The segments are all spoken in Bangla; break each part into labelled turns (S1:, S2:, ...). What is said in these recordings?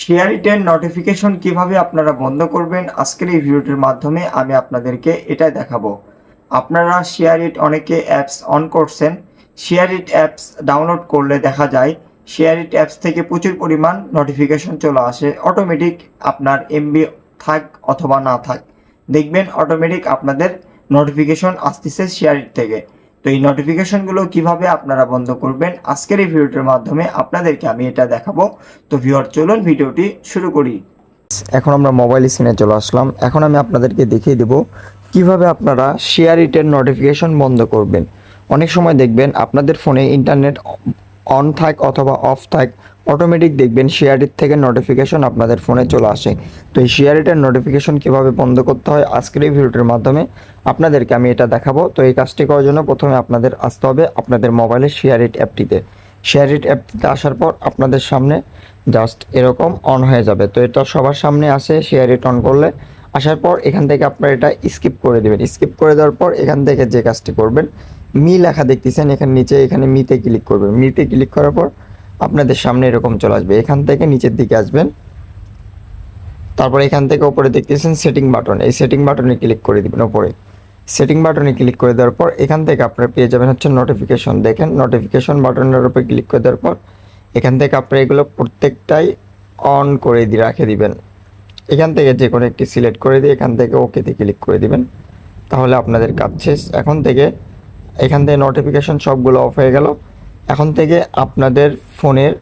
S1: শেয়ার ইটের নোটিফিকেশন কীভাবে আপনারা বন্ধ করবেন আজকের এই ভিডিওটির মাধ্যমে আমি আপনাদেরকে এটা দেখাবো। আপনারা শেয়ার ইট অনেকে অ্যাপস অন করছেন। শেয়ার ইট অ্যাপস ডাউনলোড করলে দেখা যায় শেয়ার ইট অ্যাপস থেকে প্রচুর পরিমাণ নোটিফিকেশন চলে আসে। অটোমেটিক আপনার এমবি থাক অথবা না থাক। দেখবেন অটোমেটিক আপনাদের নোটিফিকেশন আসতেছে শেয়ার ইট থেকে। তো এই নোটিফিকেশনগুলো কীভাবে আপনারা বন্ধ করবেন আজকের এই ভিডিওটির মাধ্যমে আপনাদেরকে আমি এটা দেখাবো। তো ভিউয়ার চলুন ভিডিওটি শুরু করি। এখন আমরা মোবাইল স্ক্রিনে চলে আসলাম। এখন আমি আপনাদেরকে দেখিয়ে দেব কীভাবে আপনারা শেয়ার ইটের নোটিফিকেশন বন্ধ করবেন। অনেক সময় দেখবেন আপনাদের ফোনে ইন্টারনেট অন থাক অথবা অফ থাক অটোমেটিক দেখবেন শেয়ার ইট থেকে নোটিফিকেশন আপনাদের ফোনে চলে আসে। তো এই শেয়ার ইটের নোটিফিকেশন কীভাবে বন্ধ করতে হয় আজকের এই ভিডিওটির মাধ্যমে আপনাদেরকে আমি এটা দেখাবো। তো এই কাজটি করার জন্য প্রথমে আপনাদের আসতে হবে আপনাদের মোবাইলের শেয়ার ইট অ্যাপটিতে শেয়ার ইট অ্যাপটিতে আসার পর আপনাদের সামনে জাস্ট এরকম অন হয়ে যাবে। তো এটা সবার সামনে আসে শেয়ার ইট অন করলে। আসার পর এখান থেকে আপনারা এটা স্কিপ করে দেবেন। স্কিপ করে দেওয়ার পর এখান থেকে যে কাজটি করবেন মি লেখা দেখতেছেন, এখানে নিচে, এখানে মিতে ক্লিক করবেন। মিতে ক্লিক করার পর আপনাদের সামনে এরকম চলে আসবে। এখান থেকে নিচের দিকে আসবেন। তারপর এখান থেকে উপরে দেখতেছেন সেটিং বাটন। এই সেটিং বাটনে ক্লিক করে দিবেন উপরে সেটিং বাটনে ক্লিক করে দেওয়ার পর এখান থেকে আপনারা পেয়ে যাবেন হচ্ছে নোটিফিকেশন দেখেন নোটিফিকেশন বাটনের উপরে ক্লিক করে দেওয়ার পর এখান থেকে আপনারা এগুলো প্রত্যেকটাই অন করে দিয়ে রাখে দিবেন। এখান থেকে যে কোনো একটি সিলেক্ট করে দিয়ে এখান থেকে ওকেতে ক্লিক করে দিবেন। তাহলে আপনাদের কাজ শেষ। এখন থেকে এখান থেকে নোটিফিকেশান সবগুলো অফ হয়ে গেল। এখন থেকে আপনাদের ফোনের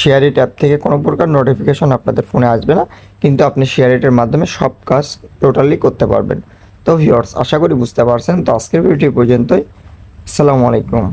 S1: শেয়ারিট অ্যাপ থেকে কোনো প্রকার নোটিফিকেশান আপনাদের ফোনে আসবে না, কিন্তু আপনি শেয়ারিটের মাধ্যমে সব কাজ টোটালি করতে পারবেন। তো ভিওর্স আশা করি বুঝতে পারছেন। তো আজকের ভিডিওটি পর্যন্তই। আসসালামু আলাইকুম।